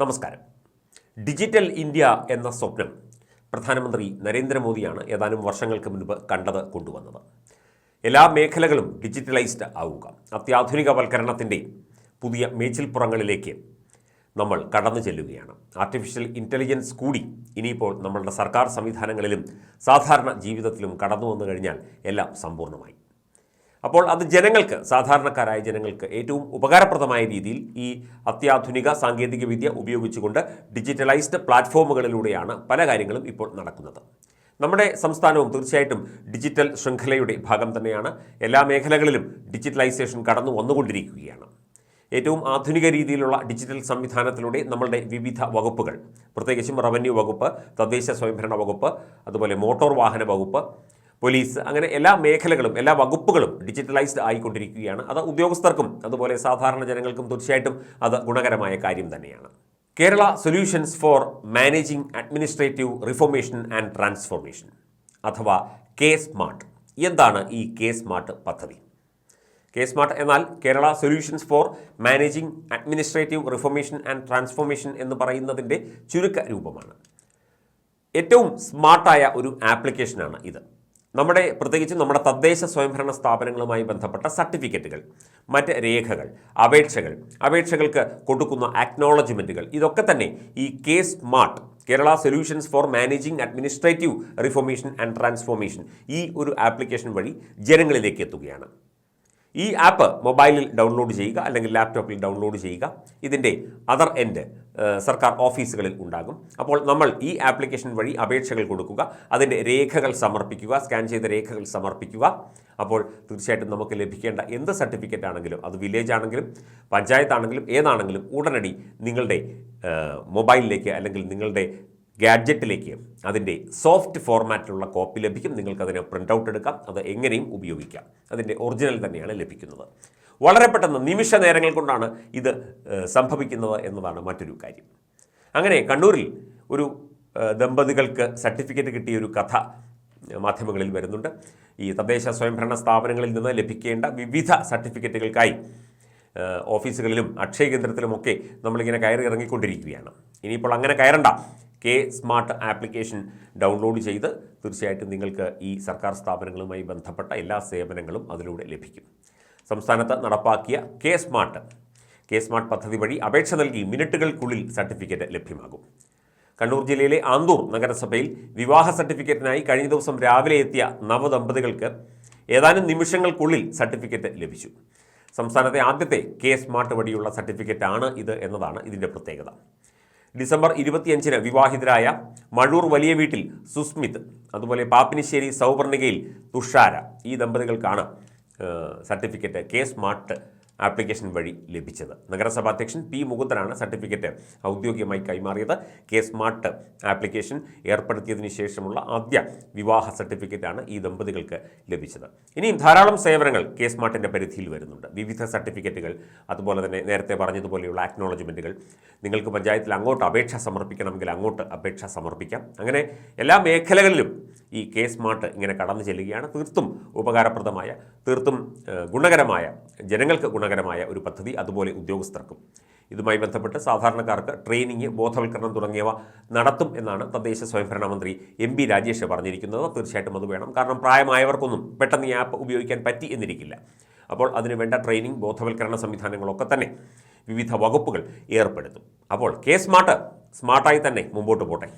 നമസ്കാരം. Digital India എന്ന സ്വപ്നം പ്രധാനമന്ത്രി നരേന്ദ്രമോദിയാണ് ഏതാനും വർഷങ്ങൾക്ക് മുൻപ് കണ്ടത് കൊണ്ടുവന്നത്. എല്ലാ മേഖലകളും ഡിജിറ്റലൈസ്ഡ് ആവുക. അത്യാധുനികവൽക്കരണത്തിന്റെ പുതിയ മേച്ചിൽപ്പുറങ്ങളിലേക്ക് നമ്മൾ കടന്നു ചെല്ലുകയാണ്. ആർട്ടിഫിഷ്യൽ ഇന്റലിജൻസ് കൂടി ഇനിയിപ്പോൾ നമ്മളുടെ സർക്കാർ സംവിധാനങ്ങളിലും സാധാരണ ജീവിതത്തിലും കടന്നു വന്നു കഴിഞ്ഞാൽ എല്ലാം സമ്പൂർണമായി. അപ്പോൾ അത് ജനങ്ങൾക്ക് സാധാരണക്കാരായ ജനങ്ങൾക്ക് ഏറ്റവും ഉപകാരപ്രദമായ രീതിയിൽ ഈ അത്യാധുനിക സാങ്കേതികവിദ്യ ഉപയോഗിച്ചുകൊണ്ട് ഡിജിറ്റലൈസ്ഡ് പ്ലാറ്റ്ഫോമുകളിലൂടെയാണ് പല കാര്യങ്ങളും ഇപ്പോൾ നടക്കുന്നത്. നമ്മുടെ സംസ്ഥാനവും തീർച്ചയായിട്ടും ഡിജിറ്റൽ ശൃംഖലയുടെ ഭാഗം തന്നെയാണ്. എല്ലാ മേഖലകളിലും ഡിജിറ്റലൈസേഷൻ കടന്നു വന്നുകൊണ്ടിരിക്കുകയാണ്. ഏറ്റവും ആധുനിക രീതിയിലുള്ള ഡിജിറ്റൽ സംവിധാനത്തിലൂടെ നമ്മളുടെ വിവിധ വകുപ്പുകൾ പ്രത്യേകിച്ചും റവന്യൂ വകുപ്പ് തദ്ദേശ സ്വയംഭരണ വകുപ്പ് അതുപോലെ മോട്ടോർ വാഹന വകുപ്പ് പോലീസ് അങ്ങനെ എല്ലാ മേഖലകളും എല്ലാ വകുപ്പുകളും ഡിജിറ്റലൈസ്ഡ് ആയിക്കൊണ്ടിരിക്കുകയാണ്. അത് ഉദ്യോഗസ്ഥർക്കും അതുപോലെ സാധാരണ ജനങ്ങൾക്കും തീർച്ചയായിട്ടും അത് ഗുണകരമായ കാര്യം തന്നെയാണ്. Kerala solutions for managing administrative reformation and transformation അഥവാ കെ സ്മാർട്ട്. എന്താണ് ഈ കെ സ്മാർട്ട് പദ്ധതി? കെ സ്മാർട്ട് എന്നാൽ Kerala solutions for managing administrative reformation and transformation എന്ന് പറയുന്നതിന്റെ ചുരുക്ക രൂപമാണ്. ഏറ്റവും സ്മാർട്ടായ ഒരു ആപ്ലിക്കേഷനാണ് ഇത്. നമ്മുടെ പ്രത്യേകിച്ചും നമ്മുടെ തദ്ദേശ സ്വയംഭരണ സ്ഥാപനങ്ങളുമായി ബന്ധപ്പെട്ട സർട്ടിഫിക്കറ്റുകൾ മറ്റ് രേഖകൾ അപേക്ഷകൾ അപേക്ഷകൾക്ക് കൊടുക്കുന്ന അക്നോളജ്മെന്റുകൾ ഇതൊക്കെ തന്നെ ഈ K smart Kerala solutions for managing administrative reformation and transformation ഈ ഒരു ആപ്ലിക്കേഷൻ വഴി ജനങ്ങളിലേക്ക് എത്തുകയാണ്. ഈ ആപ്പ് മൊബൈലിൽ ഡൗൺലോഡ് ചെയ്യുക അല്ലെങ്കിൽ ലാപ്ടോപ്പിൽ ഡൗൺലോഡ് ചെയ്യുക ഇതിന്റെ അതർ എൻഡ് സർക്കാർ ഓഫീസുകളിൽ ഉണ്ടാകും. അപ്പോൾ നമ്മൾ ഈ ആപ്ലിക്കേഷൻ വഴി അപേക്ഷകൾ കൊടുക്കുക അതിന്റെ രേഖകൾ സമർപ്പിക്കുക സ്കാൻ ചെയ്ത രേഖകൾ സമർപ്പിക്കുക. അപ്പോൾ തീർച്ചയായിട്ടും നമുക്ക് ലഭിക്കേണ്ട എന്ത് സർട്ടിഫിക്കറ്റ് ആണെങ്കിലും അത് വില്ലേജ് ആണെങ്കിലും പഞ്ചായത്ത് ആണെങ്കിലും ഏതാണെങ്കിലും ഉടനടി നിങ്ങളുടെ മൊബൈലിലേക്ക് അല്ലെങ്കിൽ നിങ്ങളുടെ ഗാഡ്ജറ്റിലേക്ക് അതിന്റെ സോഫ്റ്റ് ഫോർമാറ്റിലുള്ള കോപ്പി ലഭിക്കും. നിങ്ങൾക്കതിനെ പ്രിന്റ് ഔട്ട് എടുക്കാം. അത് എങ്ങനെയും ഉപയോഗിക്കാം. അതിന്റെ ഒറിജിനൽ തന്നെയാണ് ലഭിക്കുന്നത്. വളരെ പെട്ടെന്ന് നിമിഷ നേരങ്ങൾ കൊണ്ടാണ് ഇത് സംഭവിക്കുന്നത് എന്നതാണ് മറ്റൊരു കാര്യം. അങ്ങനെ കണ്ണൂരിൽ ഒരു ദമ്പതികൾക്ക് സർട്ടിഫിക്കറ്റ് കിട്ടിയ ഒരു കഥ മാധ്യമങ്ങളിൽ വരുന്നുണ്ട്. ഈ തദ്ദേശ സ്വയംഭരണ സ്ഥാപനങ്ങളിൽ നിന്ന് ലഭിക്കേണ്ട വിവിധ സർട്ടിഫിക്കറ്റുകൾക്കായി ഓഫീസുകളിലും അക്ഷയ കേന്ദ്രത്തിലുമൊക്കെ നമ്മളിങ്ങനെ കയറി ഇറങ്ങിക്കൊണ്ടിരിക്കുകയാണ്. ഇനിയിപ്പോൾ അങ്ങനെ കയറണ്ട. കെ സ്മാർട്ട് ആപ്ലിക്കേഷൻ ഡൗൺലോഡ് ചെയ്ത് തീർച്ചയായിട്ടും നിങ്ങൾക്ക് ഈ സർക്കാർ സ്ഥാപനങ്ങളുമായി ബന്ധപ്പെട്ട എല്ലാ സേവനങ്ങളും അതിലൂടെ ലഭിക്കും. സംസ്ഥാനത്ത് നടപ്പാക്കിയ കെ സ്മാർട്ട്. കെ സ്മാർട്ട് പദ്ധതി വഴി അപേക്ഷ നൽകി മിനിറ്റുകൾക്കുള്ളിൽ സർട്ടിഫിക്കറ്റ് ലഭ്യമാകും. കണ്ണൂർ ജില്ലയിലെ ആന്തൂർ നഗരസഭയിൽ വിവാഹ സർട്ടിഫിക്കറ്റിനായി കഴിഞ്ഞ ദിവസം രാവിലെ എത്തിയ നവദമ്പതികൾക്ക് ഏതാനും നിമിഷങ്ങൾക്കുള്ളിൽ സർട്ടിഫിക്കറ്റ് ലഭിച്ചു. സംസ്ഥാനത്തെ ആദ്യത്തെ കെ സ്മാർട്ട് വഴിയുള്ള സർട്ടിഫിക്കറ്റ് ആണ് ഇത് എന്നതാണ് ഇതിന്റെ പ്രത്യേകത. ഡിസംബർ ഇരുപത്തിയഞ്ചിന് വിവാഹിതരായ മഴൂർ വലിയ വീട്ടിൽ സുസ്മിത് അതുപോലെ പാപ്പിനിശ്ശേരി സൗവർണികയിൽ തുഷാര ഈ ദമ്പതികൾക്കാണ് സർട്ടിഫിക്കറ്റ് കെ സ്മാർട്ട് ആപ്ലിക്കേഷൻ വഴി ലഭിച്ചത്. നഗരസഭാ അധ്യക്ഷൻ പി മുകുന്ദനാണ് സർട്ടിഫിക്കറ്റ് ഔദ്യോഗികമായി കൈമാറിയത്. കെ സ്മാർട്ട് ആപ്ലിക്കേഷൻ ഏർപ്പെടുത്തിയതിനു ശേഷമുള്ള ആദ്യ വിവാഹ സർട്ടിഫിക്കറ്റാണ് ഈ ദമ്പതികൾക്ക് ലഭിച്ചത്. ഇനിയും ധാരാളം സേവനങ്ങൾ കെ സ്മാർട്ടിന്റെ പരിധിയിൽ വരുന്നുണ്ട്. വിവിധ സർട്ടിഫിക്കറ്റുകൾ അതുപോലെ തന്നെ നേരത്തെ പറഞ്ഞതുപോലെയുള്ള ആക്നോളജ്മെന്റുകൾ നിങ്ങൾക്ക് പഞ്ചായത്തിൽ അങ്ങോട്ട് അപേക്ഷ സമർപ്പിക്കണമെങ്കിൽ അങ്ങോട്ട് അപേക്ഷ സമർപ്പിക്കാം. അങ്ങനെ എല്ലാ മേഖലകളിലും ഈ കെ സ്മാർട്ട് ഇങ്ങനെ കടന്നു ചെല്ലുകയാണ്. തീർത്തും ഉപകാരപ്രദമായ തീർത്തും ഗുണകരമായ ജനങ്ങൾക്ക് ഗുണകരമായ ഒരു പദ്ധതി അതുപോലെ ഉദ്യോഗസ്ഥർക്കും. ഇതുമായി ബന്ധപ്പെട്ട് സാധാരണക്കാർക്ക് ട്രെയിനിങ് ബോധവൽക്കരണം തുടങ്ങിയവ നടത്തും എന്നാണ് തദ്ദേശ സ്വയംഭരണ മന്ത്രി എം പി രാജേഷ് പറഞ്ഞിരിക്കുന്നത്. തീർച്ചയായിട്ടും അത് വേണം. കാരണം പ്രായമായവർക്കൊന്നും പെട്ടെന്ന് ഈ ആപ്പ് ഉപയോഗിക്കാൻ പറ്റി എന്നിരിക്കില്ല. അപ്പോൾ അതിന് വേണ്ട ട്രെയിനിങ് ബോധവൽക്കരണ സംവിധാനങ്ങളൊക്കെ തന്നെ വിവിധ വകുപ്പുകൾ ഏർപ്പെടുത്തും. അപ്പോൾ കെ സ്മാർട്ട് സ്മാർട്ടായി തന്നെ മുമ്പോട്ട് പോട്ടെ.